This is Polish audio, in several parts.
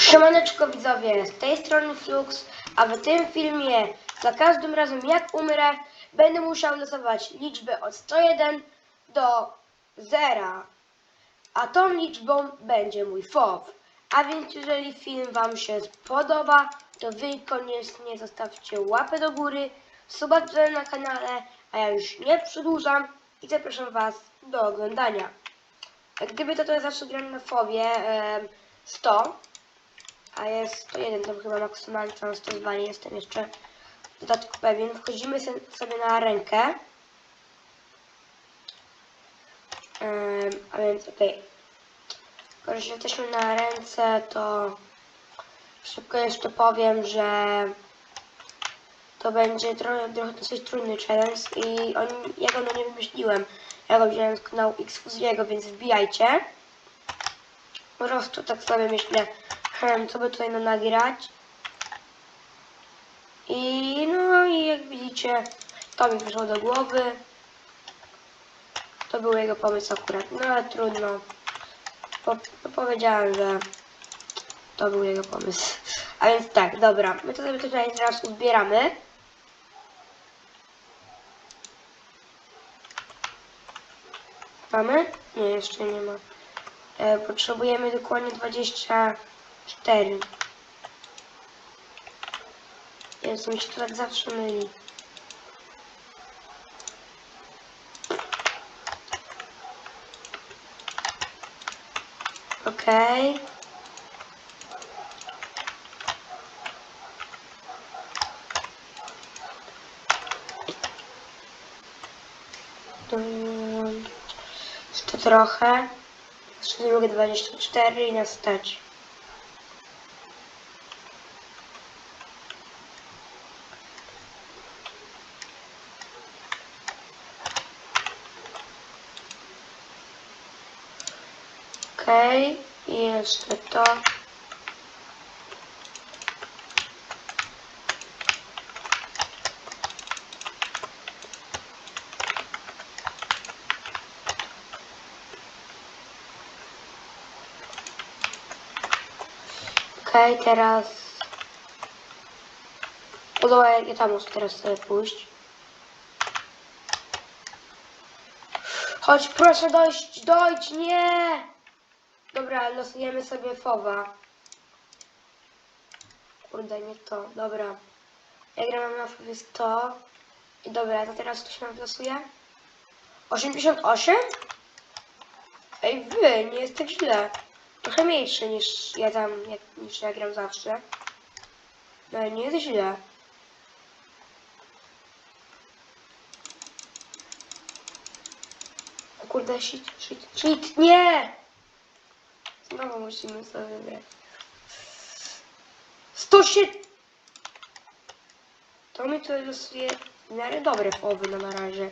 Siemaneczko widzowie, z tej strony Flux, a w tym filmie za każdym razem jak umrę będę musiał losować liczbę od 101 do 0. A tą liczbą będzie mój FOB. A więc jeżeli film Wam się podoba, to Wy koniecznie zostawcie łapę do góry, suba na kanale, a ja już nie przedłużam i zapraszam Was do oglądania. Gdyby to, to ja zawsze gram na FOBie em, 100, a jest 101, to chyba maksymalnie często nie jestem jeszcze w dodatku pewien. Wchodzimy sobie na rękę. A więc okej. Skoro już jesteśmy na ręce, to szybko jeszcze powiem, że to będzie trochę, trochę dosyć trudny challenge i on, ja go no nie wymyśliłem. Ja go wziąłem z kanału Xfuziego, więc wbijajcie. Po prostu tak sobie myślę, hmm, co by tutaj no nagrać. I no i jak widzicie, to mi przyszło do głowy. To był jego pomysł akurat, no ale trudno. Po, po, powiedziałem, że to był jego pomysł. A więc tak, dobra, my to sobie tutaj teraz uzbieramy. Mamy? Nie, jeszcze nie ma. E, potrzebujemy dokładnie 24. Jezu, mi się to tak zawsze myli. Okej. Mm, Jeszcze trochę. Jeszcze drugie 24 i nas stać. I jeszcze to. Okej, teraz... Podoba jak ja tam muszę teraz sobie pójść. Chodź, proszę dojść, dojdź, nie! Dobra, losujemy sobie fowa. Kurde, nie to, dobra. Ja gram na fowie 100. I dobra, to teraz to się losuje? 88? Ej, wy, nie jest tak źle. Trochę mniejszy niż ja tam, niż ja gram zawsze. No nie jest źle. Kurde, shit, shit, shit, nie! Znowu musimy sobie wybrać. 107! To mi to losuje w miarę dobre no na razie.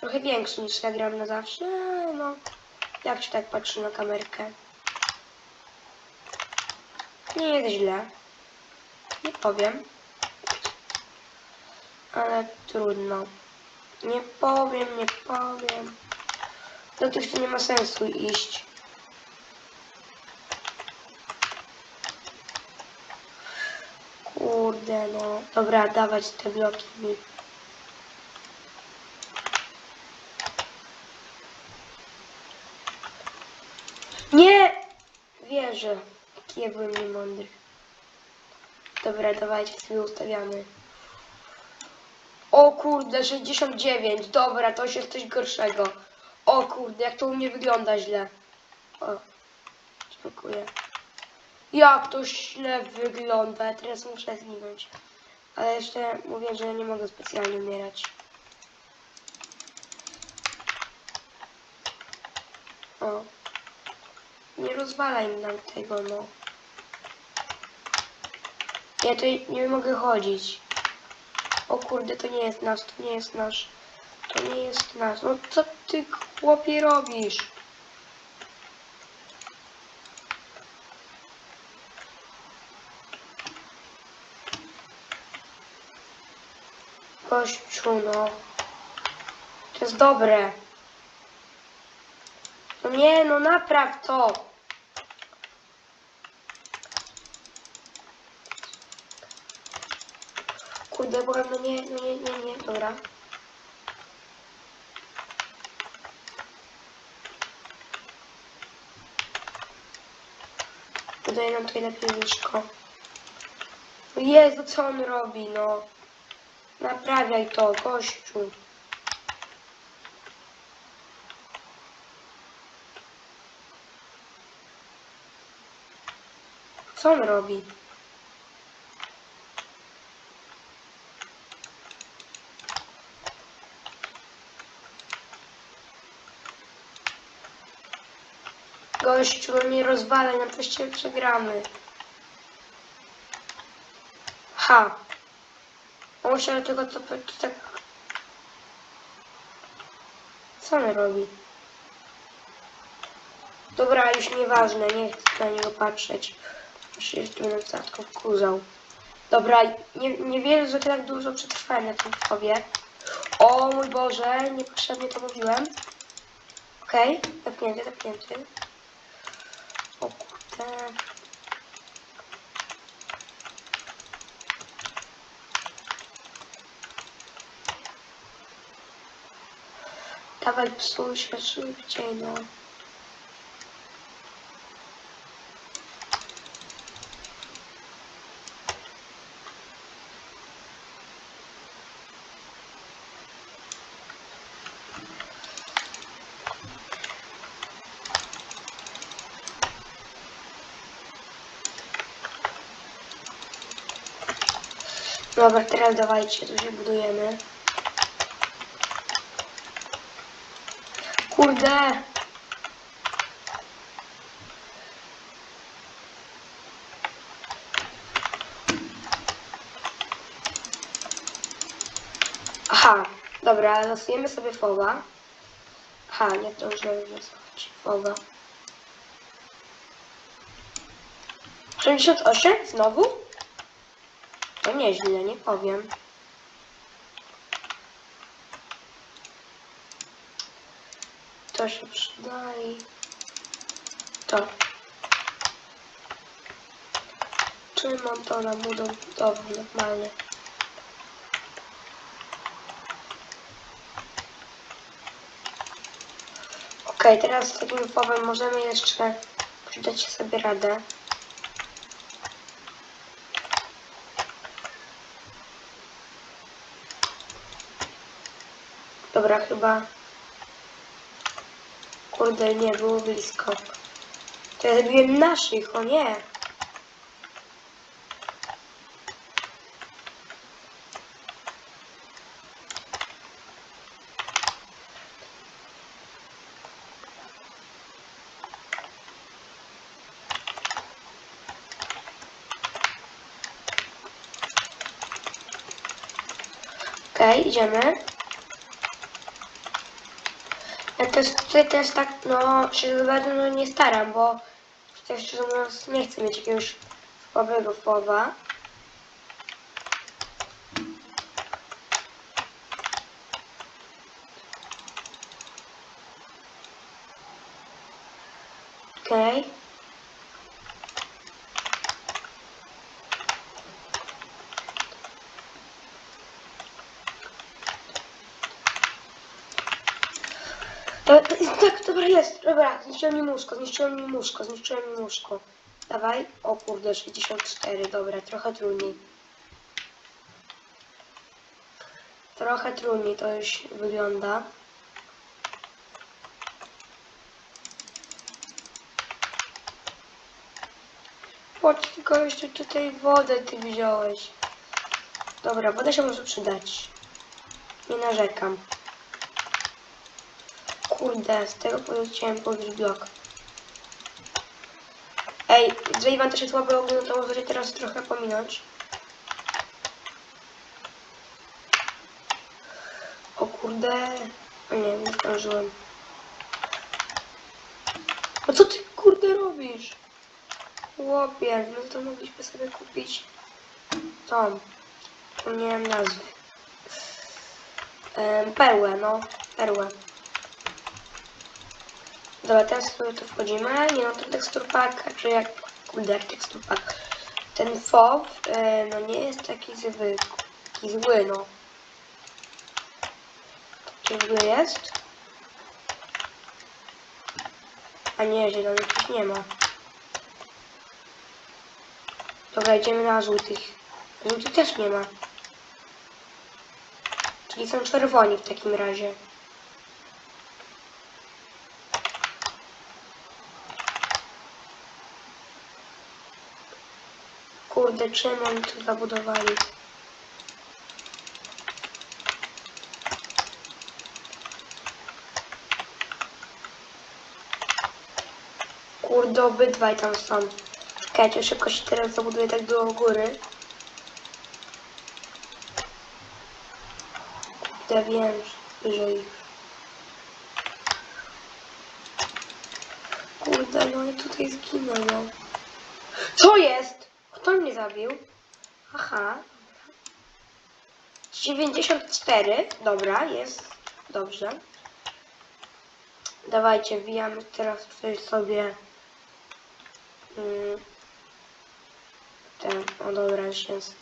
Trochę większy niż ja gram na zawsze, no. Jak się tak patrzy na kamerkę? Nie jest źle. Nie powiem. Ale trudno. Nie powiem, nie powiem. Do tych nie ma sensu iść. Kurde no. Dobra, dawać te bloki mi. Nie! Wierzę. Jaki ja byłem niemądry. Dobra, dawajcie sobie ustawiamy. O kurde, 69. Dobra, to już jest coś gorszego. O kurde, jak to u mnie wygląda źle. O, dziękuję. Jak to źle wygląda. Teraz muszę zginąć. Ale jeszcze mówię, że nie mogę specjalnie umierać. O. Nie rozwalaj nam tego, no. Ja tu nie mogę chodzić. O kurde, to nie jest nasz, to nie jest nasz. To nie jest nasz. No co ty chłopie robisz? Kościu, no. To jest dobre. No nie, no napraw to. Kurde, bo no nie, no nie, nie, nie, dobra. Dodaję nam tutaj na pieniążko. Jezu, co on robi, no. Naprawiaj to, gościu. Co on robi? Gościu, nie rozwalaj, na teście przegramy. Ha. Musiał tylko to, to tak... Co on robi? Dobra, już nieważne, nie chcę na niego patrzeć. Że tu będę statko wkurzał. Dobra, nie, nie wierzę, że tak dużo przetrwałem na tym sobie. O mój Boże, niepotrzebnie to mówiłem. Okej, zapnięty, zapnięty. O kurde. Dawaj psuj się szybciej, no. Dobra, teraz dawajcie, tu się budujemy. Kurde! Aha, dobra, losujemy sobie fowa. Aha, nie to już losować fowa. 68? Znowu? To nieźle, nie powiem. To się przyda to. Czy mam to na budowę normalnie? Okej, teraz z takim powem możemy jeszcze przydać sobie radę. Dobra, chyba... Kurde, nie, było blisko. To ja zabiłem naszych, o nie. Okej, idziemy. Ja też tutaj też tak, no, się za bardzo no, nie staram, bo tutaj szczerze mówiąc nie chcę mieć jakiegoś słabego fowa. Okej. E, tak, dobra, jest, dobra, zniszczyłem mi łóżko, zniszczyłem mi łóżko, zniszczyłem mi łóżko. Dawaj, o kurde, 64, dobra, trochę trudniej. Trochę trudniej to już wygląda. Chodź, tylko jeszcze tutaj wodę ty wziąłeś. Dobra, woda się może przydać. Nie narzekam. Kurde, z tego poleciałem położyć blok. Ej, że Iwan też jest słaby ogólnie, to może teraz trochę pominąć. O kurde. O nie, nie zdążyłem. No co ty kurde robisz? Chłopie, no to mogliśmy sobie kupić tą. Nie wiem nazwy. Em, perłę, no. Perłę. Dobra, teraz tu wchodzimy. Nie no, to tekstur pack, czy jak... Kurde, jak tekstur pack. Ten FOW, e, no nie jest taki zwykły. taki zły, no. Taki zły jest. A nie, zielonych już nie ma. Dobra, idziemy na żółtych. Żółtych też nie ma. Czyli są czerwoni w takim razie. Kurde, czym oni tu zabudowali? Kurde, obydwaj tam są. Czekajcie, szybko się teraz zabuduję tak do góry. Kurde, wiem, że ich. Kurde, no i tutaj zginę, no. Co jest? Kto mnie zabił? Aha. 94. Dobra, jest. Dobrze. Dawajcie, wbijamy teraz sobie mm, ten, o dobra, już jest.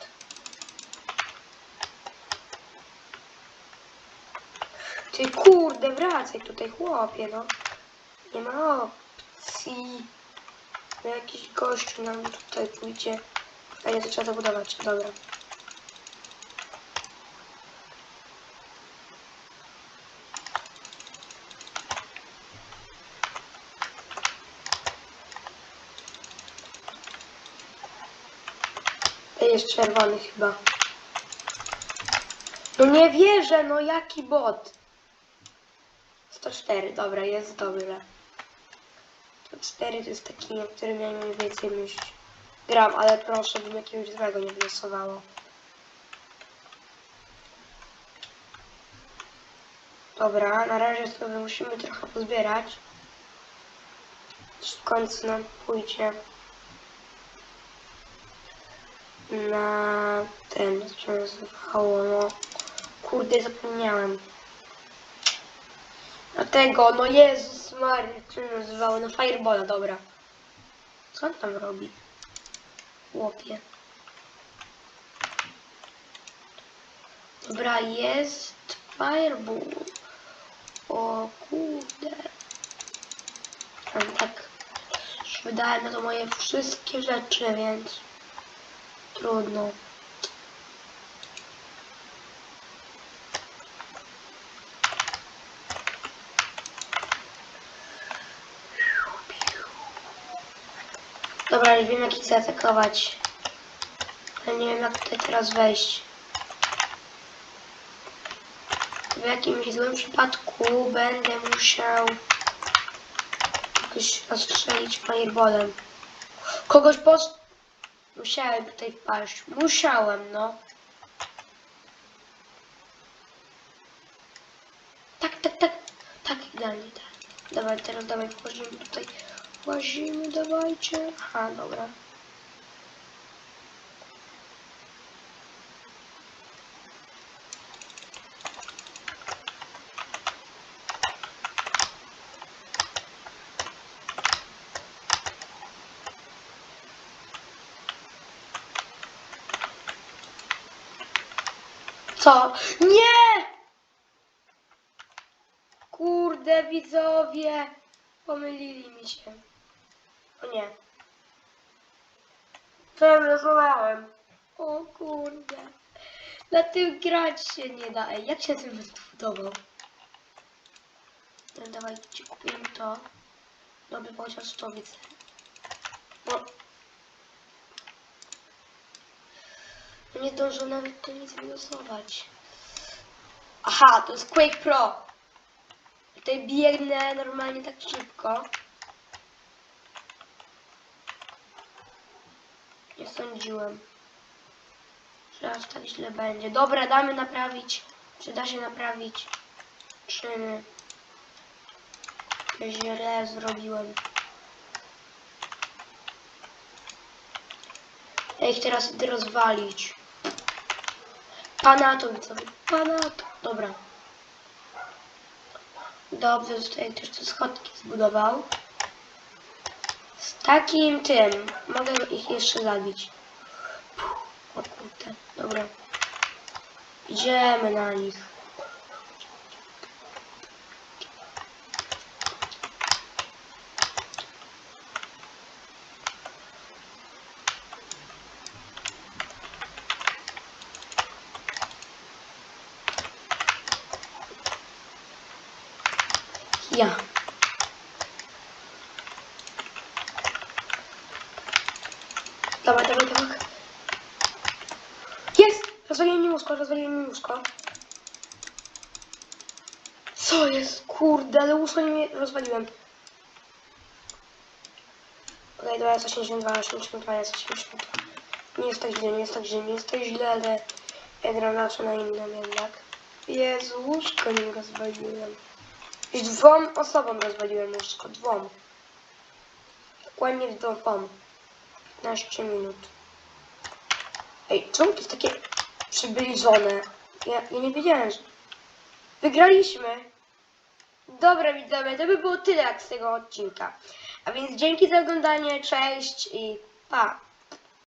Ty kurde, wracaj tutaj chłopie, no. Nie ma opcji. No jakiś gościu nam tutaj pójdzie. A nie, to trzeba zabudować. Dobra. Jest czerwony chyba. No nie wierzę, no jaki bot. 104, dobra, jest dobrze. 104 to jest taki, na którym miałem mniej więcej myśl. Gram, ale proszę, bym jakiegoś złego nie wylosowało. Dobra, na razie sobie musimy trochę pozbierać. W końcu nam pójdzie na ten, co się nazywało, no. Kurde, zapomniałem. Na tego, no Jezus Maria, się nazywało, no Firebola, dobra. Co on tam robi? Chłopie. Dobra, jest Fireball. O kurde. Tam tak już wydałem na to moje wszystkie rzeczy, więc trudno. Dobra, już wiem jak ich zaatakować. Ale nie wiem jak tutaj teraz wejść. W jakimś złym przypadku będę musiał jakoś rozstrzelić fireballem. Kogoś pos... Musiałem tutaj wpaść. Musiałem, no. Tak, tak, tak. Tak, idealnie, tak. Dawaj, teraz dawaj, wchodzimy tutaj. Łazimy, dawajcie. Aha, dobra. Co? Nie! Kurde, widzowie. Pomylili mi się. O nie. Co ja wylosowałem? O kurde. Na tym grać się nie da. Jak się tym zbudował? No, dawajcie, kupimy to. Dobry chociaż to widzę. No. No nie zdążę nawet to nic wylosować. Aha, to jest Quake Pro. Tutaj biegnę normalnie tak szybko. Sądziłem, że aż tak źle będzie. Dobra, damy naprawić. Czy da się naprawić? Czyny. Źle zrobiłem. Ja ich teraz idę rozwalić. Pana to widzowie. Pana to. Dobra. Dobrze, tutaj ktoś te schodki zbudował. Takim tym mogę ich jeszcze zabić. O kurde, dobra. Idziemy na nich. Ja. Dawaj, dawaj, dawaj. Jest! Rozwaliłem mi mózgo, rozwaliłem mi mózgo. Co jest? Kurde, ale łóżko nie rozwaliłem. Okej, dobra, jest 82, 82, jest 82. Nie jest tak źle, nie jest tak źle, nie jest tak źle, ale ja gram zawsze na innym jednak. Jezu, łóżko nie rozwaliłem. Już dwóm osobom rozwaliłem łóżko, dwóm. Dokładnie w dwóm. 15 minut. Ej, czemu to jest takie przybliżone? Ja, ja nie wiedziałem, że... Wygraliśmy! Dobra widzowie, to by było tyle jak z tego odcinka. A więc dzięki za oglądanie, cześć i pa!